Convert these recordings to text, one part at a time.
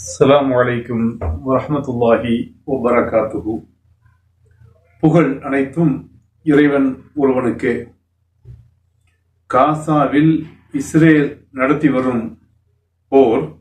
அஸ்லாம் வலைக்கும் வரமத்துல்லாஹி வபரகாத்துஹு. புகழ் அனைத்தும் இறைவன் ஒருவனுக்கே. காசாவில் இஸ்ரேல் நடத்தி வரும் போர்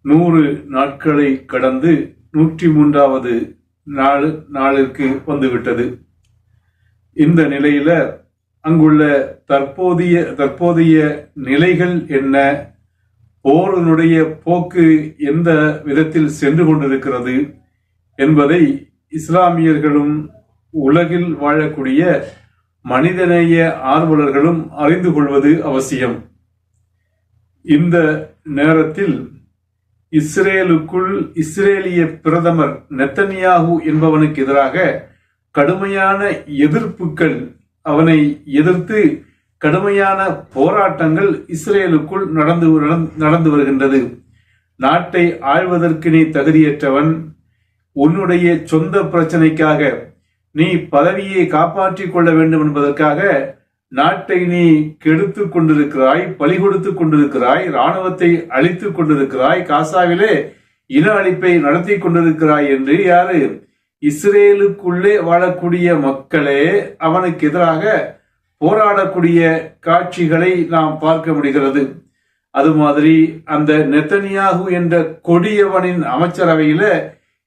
நூறு நாட்களை கடந்து நூற்றி மூன்றாவது நாள் நாளிற்கு வந்துவிட்டது. இந்த நிலையில அங்குள்ள தற்போதைய தற்போதைய நிலைகள் என்ன? போரினுடைய போக்கு எந்த விதத்தில் சென்று கொண்டிருக்கிறது என்பதை இஸ்லாமியர்களும் உலகில் வாழக்கூடிய மனிதநேய ஆர்வலர்களும் அறிந்து கொள்வது அவசியம். இந்த நேரத்தில் இஸ்ரேலுக்குள் இஸ்ரேலிய பிரதமர் நெத்தனியாகு என்பவனுக்கு எதிராக கடுமையான எதிர்ப்புகள் அவனை எதிர்த்து கடுமையான போராட்டங்கள் இஸ்ரேலுக்குள் நடந்து நடந்து வருகின்றது. நாட்டை ஆழ்வதற்கு நீ தகுதியற்றவன் உன்னுடைய சொந்த பிரச்சனைக்காக நீ பதவியை காப்பாற்றிக் கொள்ள வேண்டும் என்பதற்காக நாட்டை நீ கெடுத்து கொண்டிருக்கிறாய் பழி கொடுத்துக் கொண்டிருக்கிறாய் இராணுவத்தை அழித்துக் கொண்டிருக்கிறாய் காசாவிலே இன அழிப்பை நடத்தி கொண்டிருக்கிறாய் என்று யாரு? இஸ்ரேலுக்குள்ளே வாழக்கூடிய மக்களே அவனுக்கு எதிராக போராடக்கூடிய காட்சிகளை நாம் பார்க்க முடிகிறது. அது மாதிரி அந்த நெத்தனியாகு என்ற கொடியவனின் அமைச்சரவையில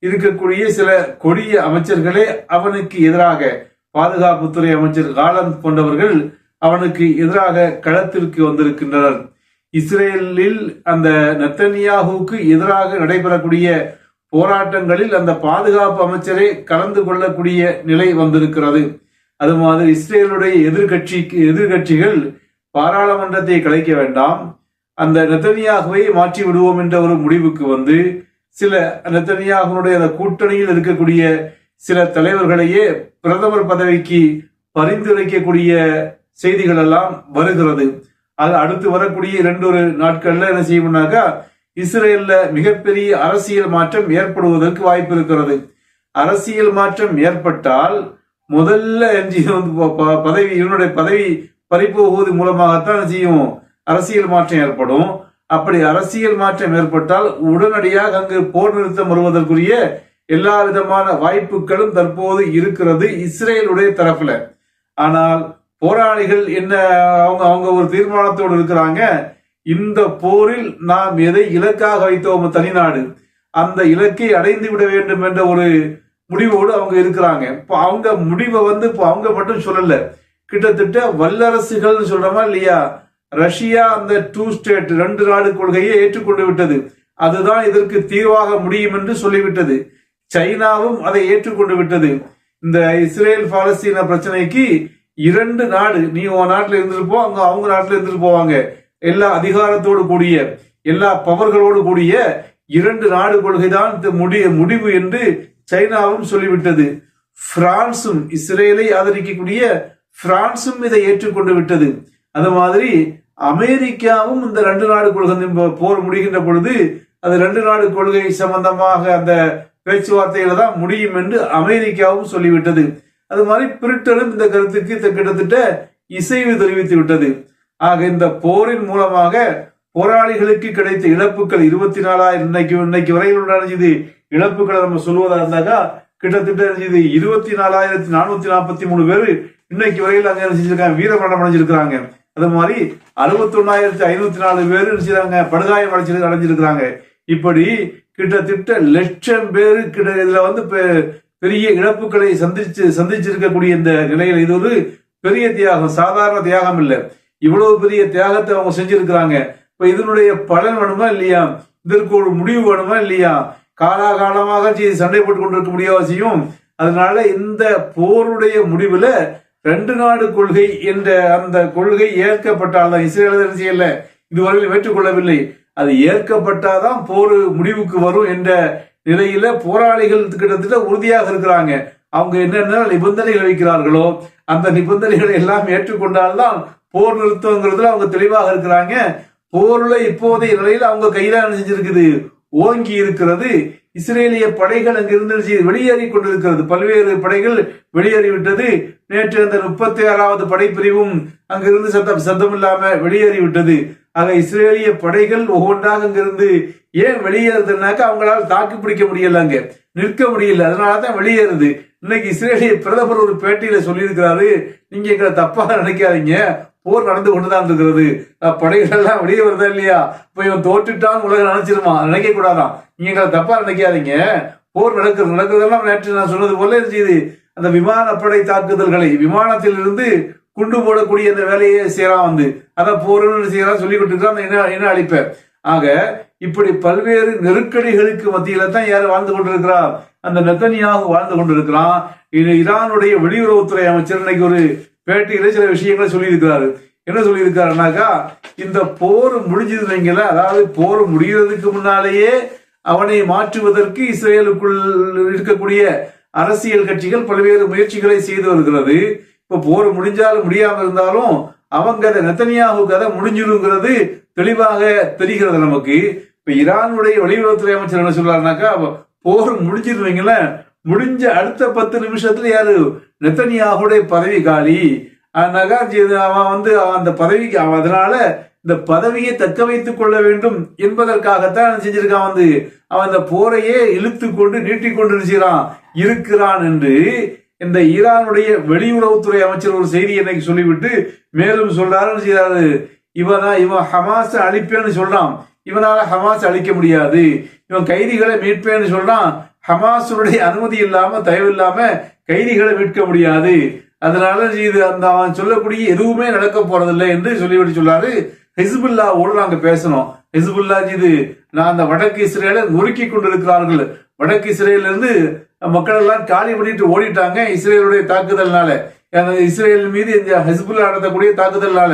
இருக்கக்கூடிய சில கொடிய அமைச்சர்களே அவனுக்கு எதிராக பாதுகாப்புத்துறை அமைச்சர் காலந்த் போன்றவர்கள் அவனுக்கு எதிராக களத்திற்கு வந்திருக்கின்றனர். இஸ்ரேலில் அந்த நெத்தனியாகுவுக்கு எதிராக நடைபெறக்கூடிய போராட்டங்களில் அந்த பாதுகாப்பு அமைச்சரே கலந்து கொள்ளக்கூடிய நிலை வந்திருக்கிறது. அது மாதிரி இஸ்ரேலுடைய எதிர்கட்சி எதிர்கட்சிகள் பாராளுமன்றத்தை கலைக்க வேண்டாம். அந்த நெத்தனியாகவே மாற்றி விடுவோம் என்ற ஒரு முடிவுக்கு வந்து சில நெத்தனியாகனுடைய அந்த கூட்டணியில் இருக்கக்கூடிய சில தலைவர்களையே பிரதமர் பதவிக்கு பரிந்துரைக்கக்கூடிய செய்திகள் எல்லாம் வருகிறது. அது அடுத்து வரக்கூடிய இரண்டொரு ஒரு நாட்கள்ல என்ன செய்யணும்னாக்கா இஸ்ரேல்ல மிகப்பெரிய அரசியல் மாற்றம் ஏற்படுவதற்கு வாய்ப்பு இருக்கிறது. அரசியல் மாற்றம் ஏற்பட்டால் முதல்ல எம்ஜிஆர் வந்து பதவி இவனுடைய பதவி பறிப்போகுவது மூலமாகத்தான் செய்யும்? அரசியல் மாற்றம் ஏற்படும். அப்படி அரசியல் மாற்றம் ஏற்பட்டால் உடனடியாக அங்கு போர் நிறுத்தம் வருவதற்குரிய எல்லா விதமான வாய்ப்புகளும் தற்போது இருக்கிறது இஸ்ரேலுடைய தரப்புல. ஆனால் போராளிகள் என்ன அவங்க அவங்க ஒரு தீர்மானத்தோடு இருக்கிறாங்க? இந்த போரில் நாம் எதை இலக்காக வைத்தோம்? தனிநாடு அந்த இலக்கை அடைந்து விட வேண்டும் என்ற ஒரு முடிவோடு அவங்க இருக்கிறாங்க. இப்போ அவங்க முடிவை வந்து இப்போ அவங்க மட்டும் சொல்லல. கிட்டத்தட்ட வல்லரசுகள் சொல்றோமா இல்லையா? ரஷ்யா அந்த டூ ஸ்டேட் ரெண்டு நாடு கொள்கையை ஏற்றுக்கொண்டு விட்டது. அதுதான் இதற்கு தீர்வாக முடியும் என்று சொல்லிவிட்டது. சைனாவும் அதை ஏற்றுக்கொண்டு விட்டது. இந்த இஸ்ரேல் பாலஸ்தீன பிரச்சனைக்கு இரண்டு நாடு நீ உன் நாட்டில் இருந்துட்டு போ அங்க அவங்க நாட்டில் இருந்துட்டு போவாங்க. எல்லா அதிகாரத்தோடு கூடிய எல்லா பவர்களோடு கூடிய இரண்டு நாடு கொள்கை தான் முடிவு என்று சைனாவும் சொல்லிவிட்டது. பிரான்சும் இஸ்ரேலை ஆதரிக்கக்கூடிய பிரான்சும் இதை ஏற்றுக்கொண்டு விட்டது. அது மாதிரி அமெரிக்காவும் இந்த ரெண்டு நாடு கொள்கை போர் முடிகின்ற பொழுது அது ரெண்டு நாடு கொள்கை சம்பந்தமாக அந்த பேச்சுவார்த்தையில தான் முடியும் என்று அமெரிக்காவும் சொல்லிவிட்டது. அது மாதிரி பிரிட்டனும் இந்த கருத்துக்கு கிட்டத்தட்ட இசைவு தெரிவித்து விட்டது. ஆக இந்த போரின் மூலமாக போராளிகளுக்கு கிடைத்த இழப்புகள் இருபத்தி நாலாயிரம் இன்னைக்கு இன்னைக்கு வரையில் உண்டானது இழப்புகளை நம்ம சொல்வதா இருந்தாக்கா கிட்டத்தட்ட இது இருபத்தி நாலாயிரத்தி நானூத்தி நாற்பத்தி மூணு பேர் இன்னைக்கு வரையில் அங்க செஞ்சிருக்காங்க வீரமரணம் அடைஞ்சிருக்கிறாங்க. அது மாதிரி அறுபத்தி ஒன்னாயிரத்தி ஐநூத்தி நாலு பேர் செய்யறாங்க படுகாயம் அடைச்சி அடைஞ்சிருக்கிறாங்க. இப்படி கிட்டத்தட்ட லட்சம் பேரு கிட்ட இதுல வந்து பெரிய இழப்புகளை சந்திச்சு சந்திச்சிருக்கக்கூடிய இந்த நிலையில இது ஒரு பெரிய தியாகம் சாதாரண தியாகம் இல்லை. இவ்வளவு பெரிய தியாகத்தை அவங்க செஞ்சிருக்கிறாங்க. இப்ப இதனுடைய பலன் வேணுமா இல்லையா? இதற்கு ஒரு முடிவு வேணுமா இல்லையா? காலாகாலமாக சண்டை போட்டுக் கொண்டிருக்க முடியாவசியும் அதனால இந்த போருடைய முடிவுல ரெண்டு நாடு கொள்கை என்ற அந்த கொள்கை ஏற்கப்பட்டால்தான் இஸ்ரேல் செய்யல இதுவரையில் ஏற்றுக்கொள்ளவில்லை அது ஏற்கப்பட்டாதான் போர் முடிவுக்கு வரும் என்ற நிலையில போராளிகள் கிட்டத்தட்ட உறுதியாக இருக்கிறாங்க. அவங்க என்னென்ன நிபந்தனைகள் வைக்கிறார்களோ அந்த நிபந்தனைகளை எல்லாம் ஏற்றுக்கொண்டால்தான் போர் நிறுத்தங்கிறதுல அவங்க தெளிவாக இருக்கிறாங்க. போர்ல இப்போதைய நிலையில அவங்க கையில செஞ்சிருக்குது. ஓங்கி இருக்கிறது இஸ்ரேலிய படைகள் அங்கிருந்து வெளியேறி கொண்டிருக்கிறது. பல்வேறு படைகள் வெளியேறிவிட்டது. நேற்று அந்த முப்பத்தி ஆறாவது படைப்பிரிவும் அங்கிருந்து சத்தம் சத்தம் இல்லாம வெளியேறிவிட்டது. ஆக இஸ்ரேலிய படைகள் ஒவ்வொன்றாக அங்கிருந்து ஏன் வெளியேறுதுனாக்கா அவங்களால தாக்கு பிடிக்க முடியல அங்க. நிற்க முடியல. அதனால தான் வெளியேறுது. இன்னைக்கு இஸ்ரேலிய பிரதமர் ஒரு பேட்டியில சொல்லியிருக்கிறாரு. நீங்க எங்களை தப்பாக நினைக்காதீங்க. போர் நடந்து கொண்டுதான் இருக்கிறது. அஹ் படைகள் எல்லாம் வெளியே வருதா இல்லையா? இப்போ இவன் தோற்றுட்டான் உலகம் நினைச்சிருமா நினைக்க கூடாதான் நீங்க எங்களை தப்பா நினைக்காதீங்க. போர் நடக்கிறது நடக்கிறதெல்லாம் நேற்று நான் சொன்னது போல இருந்துச்சு அந்த விமானப்படை தாக்குதல்களை விமானத்திலிருந்து குண்டு போடக்கூடிய அந்த வேலையை செய்யறான் வந்து. அதான் போர்னு செய்யறான் சொல்லி கொடுத்துருக்கான் என்ன என்ன அழைப்பேன் ஆக இப்படி பல்வேறு நெருக்கடிகளுக்கு மத்தியில தான் யார் வாழ்ந்து கொண்டிருக்கிறார் அந்த நெத்தனியாக வாழ்ந்து கொண்டிருக்கிறான். இது ஈரானுடைய வெளியுறவுத்துறை அமைச்சர். இன்னைக்கு ஒரு பேட்டியில சில விஷயங்களை சொல்லியிருக்கிறாரு. என்ன சொல்லியிருக்காருனாக்கா இந்த போர் முடிஞ்சதுங்களா அதாவது போர் முடிகிறதுக்கு முன்னாலேயே அவனை மாற்றுவதற்கு இஸ்ரேலுக்குள் இருக்கக்கூடிய அரசியல் கட்சிகள் பல்வேறு முயற்சிகளை செய்து வருகிறது. இப்ப போர் முடிஞ்சாலும் முடியாம இருந்தாலும் அவங்க கதை நெத்தனியாகு கதை முடிஞ்சிருங்கிறது தெளிவாக தெரிகிறது நமக்கு. இப்ப ஈரானுடைய வெளியுறவுத்துறை அமைச்சர் என்ன சொல்றாருனாக்கா போர் முடிஞ்சிருவீங்கள முடிஞ்ச அடுத்த பத்து நிமிஷத்துல யாரு? நெத்தனியாகுடைய பதவி காலி. நகாஜி அவன் வந்து அவன் அந்த பதவிக்கு அவன் அதனால இந்த பதவியை தக்க வைத்துக் கொள்ள வேண்டும் என்பதற்காகத்தான் செஞ்சிருக்கான் வந்து. அவன் அந்த போரையே இழுத்து கொண்டு நீட்டிக் கொண்டு இருக்கிறான் என்று இந்த ஈரானுடைய வெளியுறவுத்துறை அமைச்சர் ஒரு செய்தி எனக்கு சொல்லிவிட்டு மேலும் சொல்றாருன்னு செய்யறாரு இவனா இவன் ஹமாஸ் அழிப்பேன்னு சொல்றான். இவனால ஹமாஸ் அழிக்க முடியாது. இவன் கைதிகளை மீட்பேன்னு சொல்றான். ஹமாஸுடைய அனுமதி இல்லாம தயவு இல்லாம கைதிகளை மீட்க முடியாது. அதனால இது அந்த அவன் சொல்லக்கூடிய எதுவுமே நடக்க போறதில்லை என்று சொல்லிவிட்டு சொல்லாரு ஹிசுபுல்லாவோடு நாங்க பேசணும். ஹிசுபுல்லா இது நான் அந்த வடக்கு இஸ்ரேலை நொறுக்கி கொண்டிருக்கிறார்கள். வடக்கு இஸ்ரேல இருந்து மக்கள் எல்லாம் காலி பண்ணிட்டு ஓடிட்டாங்க இஸ்ரேலுடைய தாக்குதல்னால. இஸ்ரேல் மீது இந்த ஹிசுபுல்லா நடத்தக்கூடிய தாக்குதல்னால.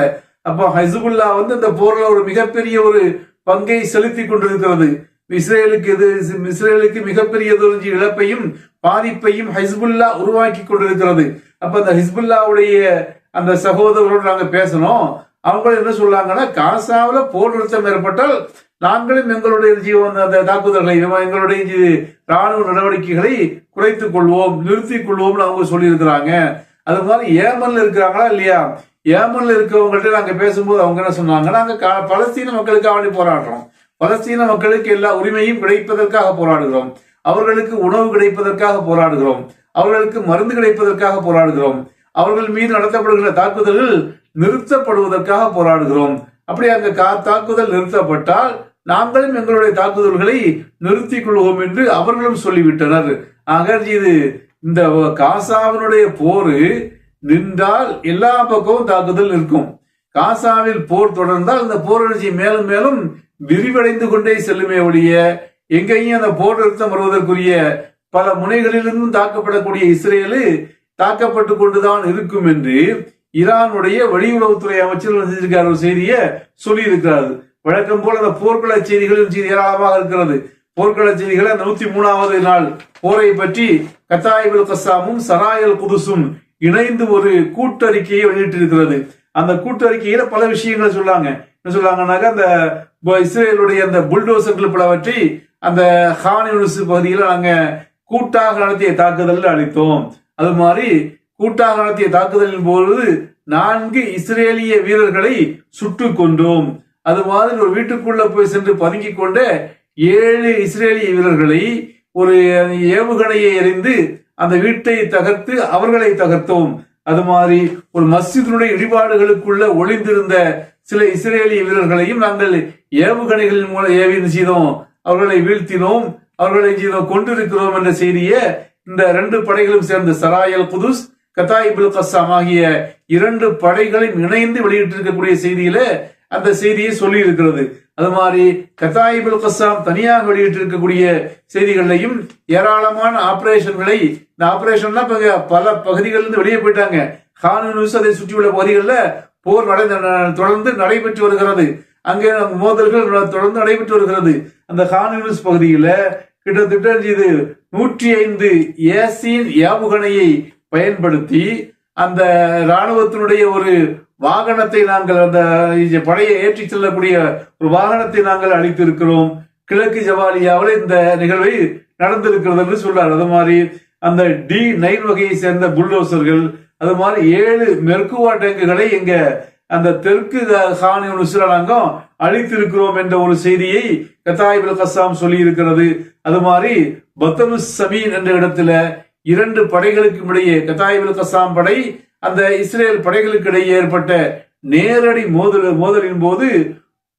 அப்போ ஹிசுபுல்லா வந்து இந்த போர்ல ஒரு மிகப்பெரிய ஒரு பங்கை செலுத்தி கொண்டிருக்கிறது. இஸ்ரேலுக்கு இது இஸ்ரேலுக்கு மிகப்பெரியதொரு இழப்பையும் பாதிப்பையும் ஹிஸ்புல்லா உருவாக்கி கொண்டிருக்கிறது. அப்ப அந்த ஹிஸ்புல்லாவுடைய அந்த சகோதரர்களோடு நாங்க பேசணும். அவங்க என்ன சொல்றாங்கன்னா காசாவில போர் நிறுத்தம் ஏற்பட்டால் நாங்களும் எங்களுடைய ஜீவன் அந்த தாக்குதல்களை எங்களுடைய ராணுவ நடவடிக்கைகளை குறைத்துக் கொள்வோம் நிறுத்திக் கொள்வோம்னு அவங்க சொல்லியிருக்கிறாங்க. அது மாதிரி ஏமன்ல இருக்கிறாங்களா இல்லையா? ஏமன்ல இருக்கவங்கள்ட்ட நாங்க பேசும்போது அவங்க என்ன சொன்னாங்க நாங்க கா- பலஸ்தீன மக்களுக்காக வேண்டி போராடுறோம். பலஸ்தீன மக்களுக்கு எல்லா உரிமையும் கிடைப்பதற்காக போராடுகிறோம். அவர்களுக்கு உணவு கிடைப்பதற்காக போராடுகிறோம். அவர்களுக்கு மருந்து கிடைப்பதற்காக போராடுகிறோம். அவர்கள் மீது நடத்தப்படுகிற தாக்குதல்கள் நிறுத்தப்படுவதற்காக போராடுகிறோம். அப்படி அங்க கா- தாக்குதல் நிறுத்தப்பட்டால் நாங்களும் எங்களுடைய தாக்குதல்களை நிறுத்திக் கொள்வோம் என்று அவர்களும் சொல்லிவிட்டனர். ஆக இது இந்த காசாவினுடைய போர் நின்றால் எல்லா பக்கமும் தாக்குதல் இருக்கும் காசாவில் போர் தொடர்ந்தால் இந்த போரிழச்சி மேலும் மேலும் விரிவடைந்து கொண்டே செல்லுமே ஒழிய எங்கேயும் அந்த போர் நிறுத்தம் வருவதற்குரிய பல முனைகளிலிருந்தும் தாக்கப்படக்கூடிய இஸ்ரேலு தாக்கப்பட்டு கொண்டுதான் இருக்கும் என்று ஈரானுடைய வெளியுறவுத்துறை அமைச்சர் செஞ்சிருக்கார். ஒரு செய்தியை சொல்லி இருக்கிறார் வழக்கம் போல அந்த போர்க்கள செய்திகளின் செய்தி ஏராளமாக இருக்கிறது. போர்க்கள செய்திகளை நூத்தி மூணாவது நாள் போரை பற்றி கத்தாயிபுல் கசாமும் சராயல் குதுசும் இணைந்து ஒரு கூட்டறிக்கையை வெளியிட்டிருக்கிறது. அந்த கூட்டறிக்கையில பல விஷயங்களை சொல்லாங்க. என்ன சொல்றாங்கன்னாக்கா அந்த இஸ்ரேலுடைய அந்த புல்டோசர்கள் பலவற்றை அந்த ஹான் யூனிஸ் பகுதியில் நாங்க கூட்டாக நடத்திய தாக்குதல் அளித்தோம். அது மாதிரி கூட்டாக நடத்திய தாக்குதலின் போது நான்கு இஸ்ரேலிய வீரர்களை சுட்டு கொண்டோம். அது மாதிரி ஒரு வீட்டுக்குள்ள போய் சென்று பதுங்கிக் கொண்ட ஏழு இஸ்ரேலிய வீரர்களை ஒரு ஏவுகணையை எறிந்து அந்த வீட்டை தகர்த்து அவர்களை தகர்த்தோம். அது மாதிரி ஒரு மஸ்ஜிதினுடைய இடிபாடுகளுக்குள்ள ஒளிந்திருந்த சில இஸ்ரேலிய வீரர்களையும் நாங்கள் ஏவுகணைகளின் மூலம் ஏவி செய்தோம்? அவர்களை வீழ்த்தினோம். அவர்களை செய்தோம்? கொண்டிருக்கிறோம் என்ற செய்தியை இந்த ரெண்டு படைகளும் சேர்ந்த சராயல் புதுஸ் கத்தாயிபுல் கசாம் ஆகிய இரண்டு படைகளும் இணைந்து வெளியிட்டிருக்கக்கூடிய செய்தியில அந்த செய்தியை சொல்லி இருக்கிறது அது மாதிரி கத்தாயிபுல் கசாம் தனியாக வெளியிட்டு இருக்கக்கூடிய செய்திகள்லையும் ஏராளமான ஆபரேஷன்களை இந்த ஆபரேஷன்லாம் இப்ப பல பகுதிகளிலிருந்து வெளியே போயிட்டாங்க. ஹானு நியூஸ் அதை சுற்றியுள்ள பகுதிகளில் போர் நடை தொடர்ந்து நடைபெற்று வருகிறது. அங்கே மோதல்கள் தொடர்ந்து நடைபெற்று வருகிறது. அந்த ஹான் யூனிஸ் பகுதியில கிட்டத்தட்ட இது நூற்றி ஐந்து ஏசின் ஏவுகணையை பயன்படுத்தி அந்த ராணுவத்தினுடைய ஒரு வாகனத்தை நாங்கள் அந்த படையை ஏற்றி செல்லக்கூடிய ஒரு வாகனத்தை நாங்கள் அளித்திருக்கிறோம். கிழக்கு ஜவாலியாவில் இந்த நிகழ்வை நடந்திருக்கிறது என்று சொல்றார். அது மாதிரி அந்த டி நைன் வகையை சேர்ந்த புல்டோசர்கள் அது மாதிரி ஏழு மெர்குவா டேங்குகளை எங்க அந்த தெற்கு ஹானி நுசுரலங்கம் அழித்திருக்கிறோம் என்ற ஒரு செய்தியை கத்தாயிபுல் கசாம் சொல்லி இருக்கிறது அது மாதிரி பத்தனு சமீன் என்ற இடத்துல இரண்டு படைகளுக்கும் இடையே கத்தாயிபுல் கசாம் படை அந்த இஸ்ரேல் படைகளுக்கு இடையே ஏற்பட்ட நேரடி மோதல் மோதலின் போது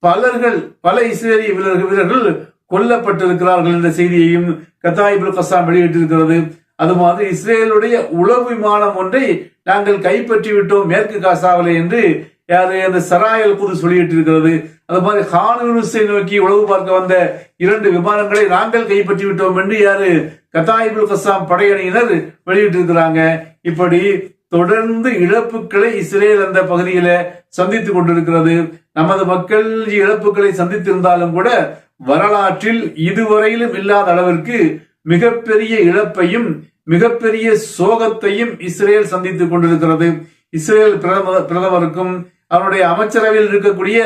பலர்கள் பல இஸ்ரேலிய வீரர்கள் வீரர்கள் கொல்லப்பட்டிருக்கிறார்கள் என்ற செய்தியையும் கத்தாயிபுல் கசாம் வெளியிட்டிருக்கிறது. அது மாதிரி இஸ்ரேலுடைய உளவு விமானம் ஒன்றை நாங்கள் கைப்பற்றி விட்டோம் மேற்கு காசாவிலே என்று யாரு அந்த சராயல் குது சொல்லிட்டிருக்கிறது அது மாதிரி ஹானுசை நோக்கி உளவு பார்க்க வந்த இரண்டு விமானங்களை நாங்கள் கைப்பற்றி விட்டோம் என்று யாரு கத்தாயிபுல் கசாம் படையணியினர் வெளியிட்டிருக்கிறாங்க. இப்படி தொடர்ந்து இழப்புகளை இஸ்ரேல் அந்த பகுதியில சந்தித்துக் கொண்டிருக்கிறது. நமது மக்கள் இழப்புகளை சந்தித்திருந்தாலும் கூட வரலாற்றில் இதுவரையிலும் இல்லாத அளவிற்கு மிகப்பெரிய இழப்பையும் மிகப்பெரிய சோகத்தையும் இஸ்ரேல் சந்தித்துக் கொண்டிருக்கிறது. இஸ்ரேல் பிரதமருக்கும் அவருடைய அமைச்சரவையில் இருக்கக்கூடிய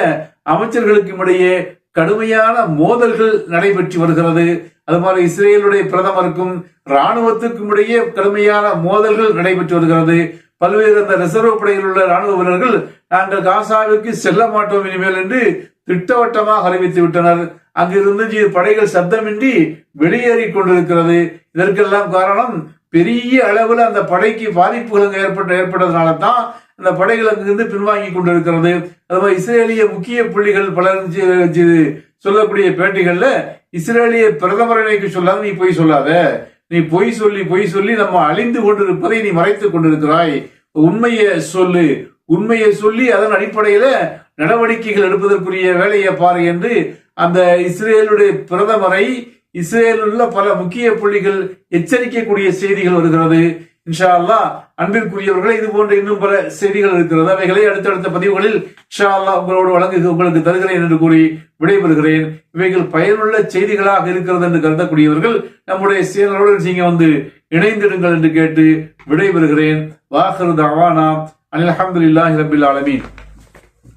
அமைச்சர்களுக்கும் இடையே கடுமையான மோதல்கள் நடைபெற்று வருகிறது. அது மாதிரி இஸ்ரேலுடைய பிரதமருக்கும் ராணுவத்துக்கும் இடையே கடுமையான மோதல்கள் நடைபெற்று வருகிறது. பல்வேறு அந்த ரிசர்வ் படையில் உள்ள ராணுவ வீரர்கள் நாங்கள் காசாவிற்கு செல்ல மாட்டோம் இனிமேல் என்று திட்டவட்டமாக அறிவித்து விட்டனர். அங்கிருந்து படைகள் சப்தமின்றி வெளியேறி கொண்டிருக்கிறது. இதற்கெல்லாம் காரணம் பெரிய அளவில் அந்த படைக்கு பாதிப்புகள் ஏற்பட்ட ஏற்பட்டதுனால தான் அந்த படைகள் அங்கிருந்து பின்வாங்கி கொண்டிருக்கிறது. அது மாதிரி இஸ்ரேலிய முக்கிய புள்ளிகள் பலர் சொல்லக்கூடிய பேட்டிகள்ல இஸ்ரேலிய பிரதமர் இணைக்கு சொல்லாத நீ பொய் சொல்லாத. நீ பொய் சொல்லி பொய் சொல்லி நம்ம அழிந்து கொண்டிருப்பதை நீ மறைத்துக் கொண்டிருக்கிறாய். உண்மையை சொல்லு. உண்மையை சொல்லி அதன் அடிப்படையில நடவடிக்கைகள் எடுப்பதற்குரிய வேலையை பாரு என்று அந்த இஸ்ரேலுடைய பிரதமரை இஸ்ரேலில் உள்ள பல முக்கிய புள்ளிகள் எச்சரிக்கக்கூடிய செய்திகள் வருகிறது. இன்ஷா அல்லாஹ் அன்பிற்குரியவர்களே இது போன்ற இன்னும் பல செய்திகள் இருக்கிறது. அவைகளை அடுத்தடுத்த பதிவுகளில் இன்ஷா அல்லா உங்களோடு வழங்கு உங்களுக்கு தருகிறேன் என்று கூறி விடைபெறுகிறேன். இவைகள் பயனுள்ள செய்திகளாக இருக்கிறது என்று கருதக்கூடியவர்கள் நம்முடைய சேனலோடு நீங்க வந்து இணைந்திடுங்கள் என்று கேட்டு விடைபெறுகிறேன். வாஹரு தவானா. அனில் அஹமதுல்லாஹி ரபில் ஆலமீன்.